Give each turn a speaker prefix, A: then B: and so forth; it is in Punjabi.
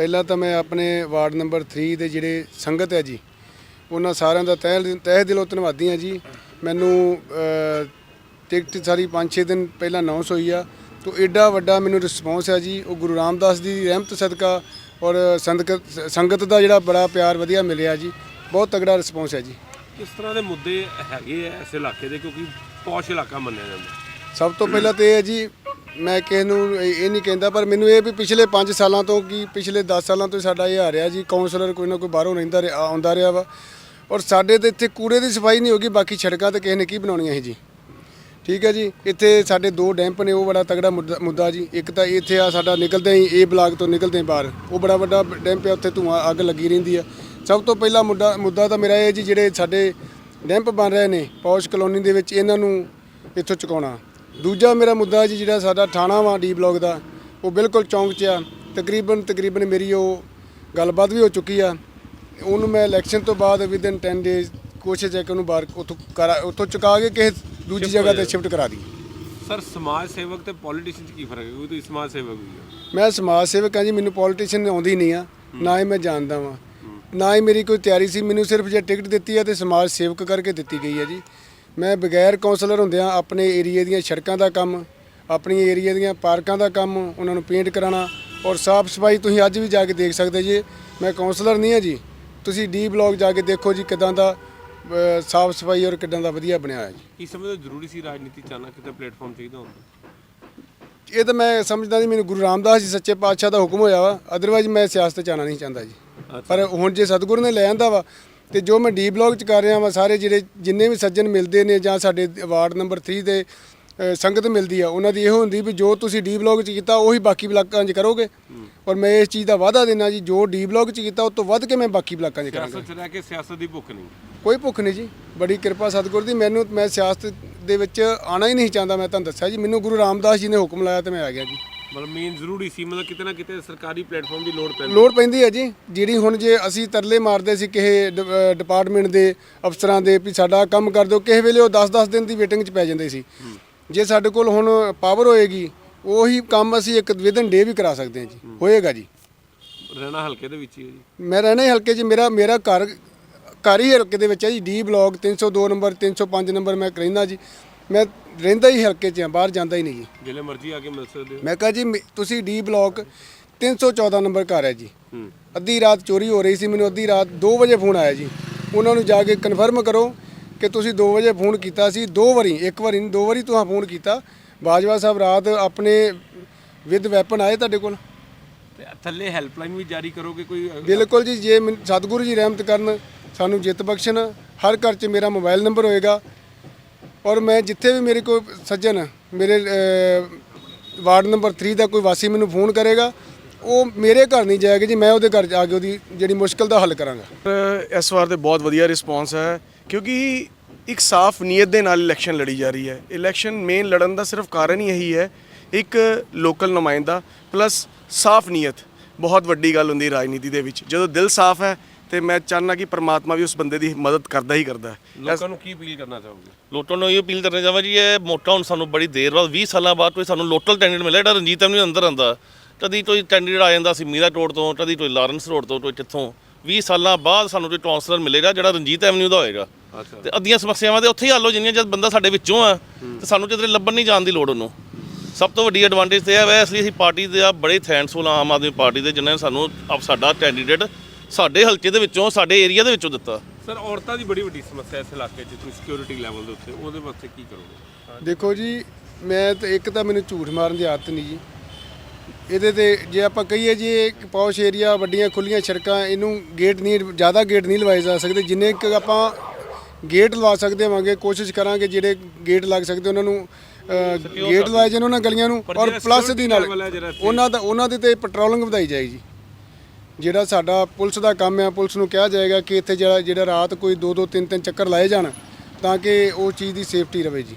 A: ਪਹਿਲਾਂ ਤਾਂ ਮੈਂ ਆਪਣੇ ਵਾਰਡ ਨੰਬਰ 3 ਦੇ ਜਿਹੜੇ ਸੰਗਤ ਹੈ ਜੀ ਉਹਨਾਂ ਸਾਰਿਆਂ ਦਾ ਤਹਿ ਤਹਿ ਦਿਲੋਂ ਧੰਨਵਾਦੀ ਹਾਂ ਜੀ। ਮੈਨੂੰ ਟਿਕਟ ਸਾਰੀ 5-6 ਦਿਨ ਪਹਿਲਾਂ ਅਨਾਉਂਸ ਹੋਈ ਆ। ਤੋ ਐਡਾ ਵੱਡਾ ਮੈਨੂੰ ਰਿਸਪੌਂਸ ਹੈ ਜੀ ਉਹ ਗੁਰੂ ਰਾਮਦਾਸ ਦੀ ਰਹਿਮਤ ਸਦਕਾ ਔਰ ਸੰਗਤ ਸੰਗਤ ਦਾ ਜਿਹੜਾ ਬੜਾ ਪਿਆਰ ਵਧੀਆ ਮਿਲਿਆ ਜੀ ਬਹੁਤ ਤਗੜਾ ਰਿਸਪੌਂਸ ਹੈ ਜੀ।
B: ਕਿਸ ਤਰ੍ਹਾਂ ਦੇ ਮੁੱਦੇ ਹੈਗੇ ਆ ਇਸ ਇਲਾਕੇ ਦੇ? ਕਿਉਂਕਿ ਪੌਸ਼ ਇਲਾਕਾ ਮੰਨਿਆ ਜਾਂਦਾ।
A: ਸਭ ਤੋਂ ਪਹਿਲਾਂ ਤੇ ਇਹ ਹੈ ਜੀ ਮੈਂ ਕਿਸੇ ਨੂੰ ਇਹ ਇਹ ਨਹੀਂ ਕਹਿੰਦਾ, ਪਰ ਮੈਨੂੰ ਇਹ ਵੀ ਪਿਛਲੇ 5 ਸਾਲਾਂ ਤੋਂ ਕੀ ਪਿਛਲੇ 10 ਸਾਲਾਂ ਤੋਂ ਸਾਡਾ ਇਹ ਆ ਰਿਹਾ ਜੀ ਕਾਉਂਸਲਰ ਕੋਈ ਨਾ ਕੋਈ ਬਾਹਰੋਂ ਰਹਿੰਦਾ ਰਿਹਾ, ਆਉਂਦਾ ਰਿਹਾ ਵਾ। ਔਰ ਸਾਡੇ ਤੇ ਇੱਥੇ ਕੂੜੇ ਦੀ ਸਫ਼ਾਈ ਨਹੀਂ ਹੋਗੀ, ਬਾਕੀ ਸੜਕਾਂ ਤੇ ਕਿਸੇ ਨੇ ਕੀ ਬਣਾਉਣੀਆਂ ਸੀ ਜੀ। ਠੀਕ ਹੈ ਜੀ, ਇੱਥੇ ਸਾਡੇ ਦੋ ਡੈਂਪ ਨੇ, ਉਹ ਬੜਾ ਤਗੜਾ ਮੁੱਦਾ ਮੁੱਦਾ ਜੀ। ਇੱਕ ਤਾਂ ਇੱਥੇ ਆ ਸਾਡਾ ਨਿਕਲਦੇ ਹੀ, ਇਹ ਬਲਾਕ ਤੋਂ ਨਿਕਲਦੇ ਬਾਹਰ। ਉਹ ਬੜਾ ਵੱਡਾ ਡੈਂਪ ਹੈ ਉੱਥੇ ਧੂਆਂ, ਅੱਗ ਲੱਗੀ ਰਹਿੰਦੀ ਆ। ਸਭ ਤੋਂ ਪਹਿਲਾ ਮੁੱਦਾ ਮੁੱਦਾ ਤਾਂ ਮੇਰਾ ਇਹ ਜੀ, ਜਿਹੜੇ ਸਾਡੇ ਡੈਂਪ ਬਣ ਰਹੇ ਨੇ, ਪੌਸ਼ ਕਲੋਨੀ ਦੇ ਵਿੱਚ ਇਹਨਾਂ ਨੂੰ ਇੱਥੋਂ ਚੁਕਾਉਣਾ। ਦੂਜਾ ਮੇਰਾ ਮੁੱਦਾ ਜੀ ਜਿਹੜਾ ਸਾਡਾ ਥਾਣਾ ਵਾ ਡੀ ਬਲਾਕ ਦਾ ਉਹ ਬਿਲਕੁਲ ਚੌਂਕ 'ਚ ਆ। ਤਕਰੀਬਨ ਤਕਰੀਬਨ ਮੇਰੀ ਉਹ ਗੱਲਬਾਤ ਵੀ ਹੋ ਚੁੱਕੀ ਆ। ਉਹਨੂੰ ਮੈਂ ਇਲੈਕਸ਼ਨ ਤੋਂ ਬਾਅਦ ਵਿਦਨ 10 ਡੇਜ਼ ਕੋਸ਼ਿਸ਼ ਹੈ ਕਿ ਉਹਨੂੰ ਬਾਹਰ ਉੱਥੋਂ ਕਰਾ ਉੱਥੋਂ ਚੁਕਾ ਕੇ ਕਿਸੇ ਦੂਜੀ ਜਗ੍ਹਾ ਤੇ ਸ਼ਿਫਟ ਕਰਾ ਦੀ
B: ਸਰ ਸਮਾਜ ਸੇਵਕ ਤੇ ਪੋਲੀਟੀਸ਼ੀਅਨ 'ਚ ਕੀ ਫ਼ਰਕ ਹੈ? ਕਿਉਂਕਿ ਤੁਸੀਂ ਸਮਾਜ ਸੇਵਕ ਵੀ ਹੋ।
A: ਮੈਂ ਸਮਾਜ ਸੇਵਕ ਹਾਂ ਜੀ ਮੈਨੂੰ ਪੋਲੀਟੀਸ਼ੀਅਨ ਆਉਂਦੀ ਨਹੀਂ ਆ ਨਾ ਹੀ ਮੈਂ ਜਾਣਦਾ ਵਾਂ। ਨਾ ਹੀ ਮੇਰੀ ਕੋਈ ਤਿਆਰੀ ਸੀ ਮੈਨੂੰ ਸਿਰਫ ਜੇ ਟਿਕਟ ਦਿੱਤੀ ਹੈ ਤੇ ਸਮਾਜ ਸੇਵਕ ਕਰਕੇ ਦਿੱਤੀ ਗਈ ਹੈ ਜੀ। ਮੈਂ ਬਗੈਰ ਕਾਉਂਸਲਰ ਹੁੰਦਿਆਂ ਆਪਣੇ ਏਰੀਆ ਦੀਆਂ ਸੜਕਾਂ ਦਾ ਕੰਮ ਆਪਣੀ ਏਰੀਆ ਦੀਆਂ ਪਾਰਕਾਂ ਦਾ ਕੰਮ ਉਹਨਾਂ ਨੂੰ ਪੇਂਟ ਕਰਾਉਣਾ ਔਰ ਸਾਫ਼ ਸਫ਼ਾਈ ਤੁਸੀਂ ਅੱਜ ਵੀ ਜਾ ਕੇ ਦੇਖ ਸਕਦੇ ਜੀ। ਮੈਂ ਕਾਉਂਸਲਰ ਨਹੀਂ ਹਾਂ ਜੀ। ਤੁਸੀਂ ਡੀ ਬਲਾਕ ਜਾ ਕੇ ਦੇਖੋ ਜੀ ਕਿਦਾਂ ਦਾ ਸਾਫ਼ ਸਫ਼ਾਈ ਔਰ ਕਿਦਾਂ ਦਾ ਵਧੀਆ ਬਣਿਆ ਹੋਇਆ ਜੀ।
B: ਕੀ ਸਮਝਦੇ ਹੋ ਜ਼ਰੂਰੀ ਸੀ ਰਾਜਨੀਤੀ ਚਾਹਨਾ ਕਿਤੇ ਪਲੇਟਫਾਰਮ ਚਾਹੀਦਾ ਹੁੰਦਾ?
A: ਇਹ ਤਾਂ ਮੈਂ ਸਮਝਦਾ ਜੀ ਮੈਨੂੰ ਗੁਰੂ ਰਾਮਦਾਸ ਜੀ ਸੱਚੇ ਪਾਤਸ਼ਾਹ ਦਾ ਹੁਕਮ ਹੋਇਆ ਵਾ ਅਦਰਵਾਈਜ਼ ਮੈਂ ਸਿਆਸਤ ਚ ਆਉਣਾ ਨਹੀਂ ਚਾਹੁੰਦਾ ਜੀ। ਪਰ ਹੁਣ ਜੇ ਸਤਿਗੁਰੂ ਨੇ ਲੈ ਆਂਦਾ ਵਾ ਤੇ ਜੋ ਮੈਂ ਡੀ ਬਲਾਕ ਚ ਕਰ ਰਿਹਾ ਵਾ ਸਾਰੇ ਜਿਹੜੇ ਜਿੰਨੇ ਵੀ ਸੱਜਣ ਮਿਲਦੇ ਨੇ ਜਾਂ ਸਾਡੇ ਵਾਰਡ ਨੰਬਰ 3 ਦੇ ਸੰਗਤ ਮਿਲਦੀ ਆ ਉਹਨਾਂ ਦੀ ਇਹੋ ਹੁੰਦੀ ਵੀ ਜੋ ਤੁਸੀਂ ਡੀ ਬਲਾਕ ਚ ਕੀਤਾ ਉਹੀ ਬਾਕੀ ਬਲਾਕਾਂ 'ਚ ਕਰੋਗੇ। ਔਰ ਮੈਂ ਇਸ ਚੀਜ਼ ਦਾ ਵਾਅਦਾ ਦੇਣਾ ਜੀ ਜੋ ਡੀ ਬਲਾਕ ਚ ਕੀਤਾ ਉਸ ਤੋਂ ਵੱਧ ਕੇ ਮੈਂ ਬਾਕੀ ਬਲਾਕਾਂ 'ਚ ਕਰਾਂਗਾ।
B: ਸਿਆਸਤ 'ਚ ਰਹਿ ਕੇ ਸਿਆਸਤ ਦੀ ਭੁੱਖ ਨਹੀਂ।
A: ਕੋਈ ਭੁੱਖ ਨਹੀਂ ਜੀ ਬੜੀ ਕਿਰਪਾ ਸਤਿਗੁਰ ਦੀ ਮੈਨੂੰ ਮੈਂ ਸਿਆਸਤ ਦੇ ਵਿੱਚ ਆਣਾ ਹੀ ਨਹੀਂ ਚਾਹੁੰਦਾ ਮੈਂ ਤੁਹਾਨੂੰ ਦੱਸਿਆ ਜੀ ਮੈਨੂੰ ਗੁਰੂ ਰਾਮਦਾਸ ਜੀ ਨੇ ਹੁਕਮ ਲਾਇਆ ਤੇ ਮੈਂ ਆ ਗਿਆ ਜੀ।
B: ਮਤਲਬ ਮੇਨ ਜ਼ਰੂਰੀ ਸੀ ਮਤਲਬ ਕਿਤੇ ਨਾ ਕਿਤੇ ਸਰਕਾਰੀ ਪਲੇਟਫਾਰਮ ਦੀ ਲੋੜ ਪੈਂਦੀ।
A: ਲੋੜ ਪੈਂਦੀ ਹੈ ਜੀ ਜਿਹੜੀ ਹੁਣ ਜੇ ਅਸੀਂ ਤਰਲੇ ਮਾਰਦੇ ਸੀ ਕਿਸੇ ਡਿਪਾਰਟਮੈਂਟ ਦੇ ਅਫਸਰਾਂ ਦੇ ਵੀ ਸਾਡਾ ਕੰਮ ਕਰ ਦਿਓ ਕਿਸੇ ਵੇਲੇ ਉਹ 10-10 ਦਿਨ ਦੀ ਵੇਟਿੰਗ 'ਚ ਪੈ ਜਾਂਦੇ ਸੀ। ਜੇ ਸਾਡੇ ਕੋਲ ਹੁਣ ਪਾਵਰ ਹੋਏਗੀ ਉਹੀ ਕੰਮ ਅਸੀਂ ਇੱਕ ਵਿਦਨ ਡੇ ਵੀ ਕਰਾ ਸਕਦੇ ਹਾਂ ਜੀ ਹੋਏਗਾ ਜੀ।
B: ਰਹਿਣਾ ਹਲਕੇ ਦੇ ਵਿੱਚ ਹੀ ਹੈ ਜੀ।
A: ਮੈਂ ਰਹਿਣਾ ਹੀ ਹਲਕੇ 'ਚ ਮੇਰਾ ਮੇਰਾ ਘਰ ਘਰ ਹੀ ਹਲਕੇ ਦੇ ਵਿੱਚ ਹੈ ਜੀ ਡੀ ਬਲਾਕ 302 ਨੰਬਰ 305 ਨੰਬਰ ਮੈਂ ਰਹਿੰਦਾ ਜੀ। ਮੈਂ ਰਹਿੰਦਾ ਹੀ ਹਲਕੇ 'ਚ ਹਾਂ ਬਾਹਰ ਜਾਂਦਾ ਹੀ ਨਹੀਂ ਜੀ।
B: ਜਿਲੇ ਮਰਜ਼ੀ ਆ ਕੇ ਮਿਲ ਸਕਦੇ ਹੋ।
A: ਮੈਂ ਕਹਾ ਜੀ ਮੇ- ਤੁਸੀਂ ਡੀ ਬਲਾਕ 314 ਨੰਬਰ ਘਰ ਹੈ ਜੀ।
B: ਹੂੰ।
A: ਅੱਧੀ ਰਾਤ ਚੋਰੀ ਹੋ ਰਹੀ ਸੀ ਮੈਨੂੰ ਅੱਧੀ ਰਾਤ 2 ਵਜੇ ਫੋਨ ਆਇਆ ਜੀ। ਉਹਨਾਂ ਨੂੰ ਜਾ ਕੇ ਕਨਫਰਮ ਕਰੋ ਕਿ ਤੁਸੀਂ 2 ਵਜੇ ਫੋਨ ਕੀਤਾ ਸੀ ਦੋ ਵਾਰੀ ਇੱਕ ਵਾਰੀ ਨਹੀਂ ਦੋ ਵਾਰੀ ਤੁਸੀਂ ਫੋਨ ਕੀਤਾ। ਬਾਜਵਾ ਸਾਹਿਬ ਰਾਤ ਆਪਣੇ ਵਿਦ ਵੈਪਨ ਆਏ ਤੁਹਾਡੇ ਕੋਲ?
B: ਤੇ ਥੱਲੇ ਹੈਲਪਲਾਈਨ ਵੀ ਜਾਰੀ ਕਰੋਗੇ ਕੋਈ
A: ਬਿਲਕੁਲ ਜੀ ਜੇ ਸਤਿਗੁਰੂ ਜੀ ਰਹਿਮਤ ਕਰਨ ਸਾਨੂੰ ਜਿੱਤ ਬਖਸ਼ਣ ਹਰ ਘਰ 'ਚ ਮੇਰਾ ਮੋਬਾਈਲ ਨੰਬਰ ਹੋਏਗਾ। ਔਰ ਮੈਂ ਜਿੱਥੇ ਵੀ ਮੇਰੇ ਕੋਈ ਸੱਜਣ, ਮੇਰੇ ਵਾਰਡ ਨੰਬਰ 3 ਦਾ ਕੋਈ ਵਾਸੀ ਮੈਨੂੰ ਫੋਨ ਕਰੇਗਾ, ਉਹ ਮੇਰੇ ਘਰ ਨਹੀਂ ਜਾਏਗਾ ਜੀ, ਮੈਂ ਉਹਦੇ ਘਰ ਜਾ ਕੇ ਉਹਦੀ ਜਿਹੜੀ ਮੁਸ਼ਕਲ ਦਾ ਹੱਲ ਕਰਾਂਗਾ।
C: ਇਸ ਵਾਰ ਤੇ ਬਹੁਤ ਵਧੀਆ ਰਿਸਪੌਂਸ ਹੈ, ਕਿਉਂਕਿ ਇੱਕ ਸਾਫ਼ ਨੀਅਤ ਦੇ ਨਾਲ ਇਲੈਕਸ਼ਨ ਲੜੀ ਜਾ ਰਹੀ ਹੈ। ਇਲੈਕਸ਼ਨ ਮੇਨ ਲੜਨ ਦਾ ਸਿਰਫ ਕਾਰਨ ਹੀ ਇਹੀ ਹੈ, ਇੱਕ ਲੋਕਲ ਨੁਮਾਇੰਦਾ ਪਲੱਸ ਸਾਫ਼ ਨੀਅਤ, ਬਹੁਤ ਵੱਡੀ ਗੱਲ ਹੁੰਦੀ ਰਾਜਨੀਤੀ ਦੇ ਵਿੱਚ। ਜਦੋਂ ਦਿਲ ਸਾਫ਼ ਹੈ ਤੇ ਮੈਂ ਚਾਹੁੰਦਾ ਕਿ ਪ੍ਰਮਾਤਮਾ ਵੀ ਉਸ ਬੰਦੇ ਦੀ ਮਦਦ ਕਰਦਾ ਹੀ ਕਰਦਾ। ਹੈ
B: ਲੋਕਾਂ ਨੂੰ ਕੀ ਅਪੀਲ ਕਰਨਾ ਚਾਹੋਗੇ?
D: ਲੋਟਲ ਨੂੰ ਇਹ ਅਪੀਲ ਕਰਨਾ ਚਾਹਾਂ ਜੀ ਇਹ ਮੋਟਾ ਹੁਣ ਸਾਨੂੰ ਬੜੀ ਦੇਰ ਬਾਅਦ 20 ਸਾਲਾਂ ਬਾਅਦ ਕੋਈ ਸਾਨੂੰ ਲੋਟਲ ਕੈਂਡੀਡੇਟ ਮਿਲਿਆ ਜਿਹੜਾ ਰਣਜੀਤ ਐਵਨਿਊ ਅੰਦਰ ਆਂਦਾ। ਕਦੀ ਕੋਈ ਕੈਂਡੀਡੇਟ ਆ ਜਾਂਦਾ ਸੀ ਮੀਰਾ ਰੋਡ ਤੋਂ ਕਦੀ ਕੋਈ ਲਾਰੈਂਸ ਰੋਡ ਤੋਂ ਕੋਈ ਕਿੱਥੋਂ। 20 ਸਾਲਾਂ ਬਾਅਦ ਸਾਨੂੰ ਕੋਈ ਕਾਉਂਸਲਰ ਮਿਲੇਗਾ ਜਿਹੜਾ ਰਣਜੀਤ ਐਵਨਿਊ ਦਾ ਹੋਏਗਾ। ਤੇ ਅੱਧੀਆਂ ਸਮੱਸਿਆਵਾਂ ਦੇ ਉੱਥੇ ਹੀ ਹੱਲ ਹੋ ਜਿੰਨੀਆਂ ਜਦ ਬੰਦਾ ਸਾਡੇ ਵਿੱਚੋਂ ਆ ਤੇ ਸਾਨੂੰ ਕਿਤੇ ਲੱਭਣ ਨਹੀਂ ਜਾਣ ਦੀ ਲੋੜ ਉਹਨੂੰ। ਸਭ ਤੋਂ ਵੱਡੀ ਐਡਵਾਂਟੇਜ ਤੇ ਹੈ ਇਸ ਲਈ ਅਸੀਂ ਪਾਰਟੀ ਦੇ ਆ ਬੜੇ ਥੈਂਕਸਫੁਲ ਆਮ ਆਦਮੀ ਪਾਰਟੀ ਦੇ ਜਿਨ੍ਹਾਂ ਨੇ ਸਾਨੂੰ ਆਪ ਸਾਡਾ ਕੈਂਡੀਡੇਟ ਸਾਡੇ ਹਲਕੇ ਦੇ ਵਿੱਚੋਂ ਸਾਡੇ ਏਰੀਆ ਦੇ ਵਿੱਚੋਂ ਦਿੱਤਾ।
B: ਸਰ ਔਰਤਾਂ ਦੀ ਬੜੀ ਵੱਡੀ ਸਮੱਸਿਆ ਇਸ ਇਲਾਕੇ 'ਚ ਤੁਸੀਂ ਸਿਕਿਉਰਿਟੀ ਲੈਵਲ ਦੇ ਉੱਤੇ ਉਹਦੇ ਵਾਸਤੇ ਕੀ ਕਰੋਗੇ?
A: ਦੇਖੋ ਜੀ ਮੈਂ ਤਾਂ ਇੱਕ ਤਾਂ ਮੈਨੂੰ ਝੂਠ ਮਾਰਨ ਦੀ ਆਦਤ ਨਹੀਂ ਜੀ। ਇਹਦੇ ਤੇ ਜੇ ਆਪਾਂ ਕਹੀਏ ਜੀ ਇਹ ਇੱਕ ਪੌਸ਼ ਏਰੀਆ ਵੱਡੀਆਂ ਖੁੱਲੀਆਂ ਸੜਕਾਂ ਇਹਨੂੰ ਗੇਟ ਨਹੀਂ ਜ਼ਿਆਦਾ ਗੇਟ ਨਹੀਂ ਲਵਾਏ ਜਾ ਸਕਦੇ। ਜਿੰਨੇ ਕੁ ਆਪਾਂ ਗੇਟ ਲਵਾ ਸਕਦੇ ਹੋਵਾਂਗੇ ਕੋਸ਼ਿਸ਼ ਕਰਾਂਗੇ ਜਿਹੜੇ ਗੇਟ ਲੱਗ ਸਕਦੇ ਉਹਨਾਂ ਨੂੰ ਗੇਟ ਲਵਾਏ ਜਾਣ ਉਹਨਾਂ ਗਲੀਆਂ ਨੂੰ ਔਰ ਪਲੱਸ ਦੀ ਨਾਲ ਉਹਨਾਂ ਦਾ ਉਹਨਾਂ ਦੇ ਤੇ ਪੈਟਰੋਲਿੰਗ ਵਧਾਈ ਜਾਏਗੀ ਜੀ। ਜਿਹੜਾ ਸਾਡਾ ਪੁਲਿਸ ਦਾ ਕੰਮ ਹੈ ਪੁਲਿਸ ਨੂੰ ਕਿਹਾ ਜਾਏਗਾ ਕਿ ਇੱਥੇ ਜਿਹੜਾ ਜਿਹੜਾ ਰਾਤ ਕੋਈ ਦੋ ਦੋ, ਤਿੰਨ ਤਿੰਨ ਚੱਕਰ ਲਾਏ ਜਾਣ ਤਾਂ ਕਿ ਉਹ ਚੀਜ਼ ਦੀ ਸੇਫਟੀ ਰਵੇ ਜੀ।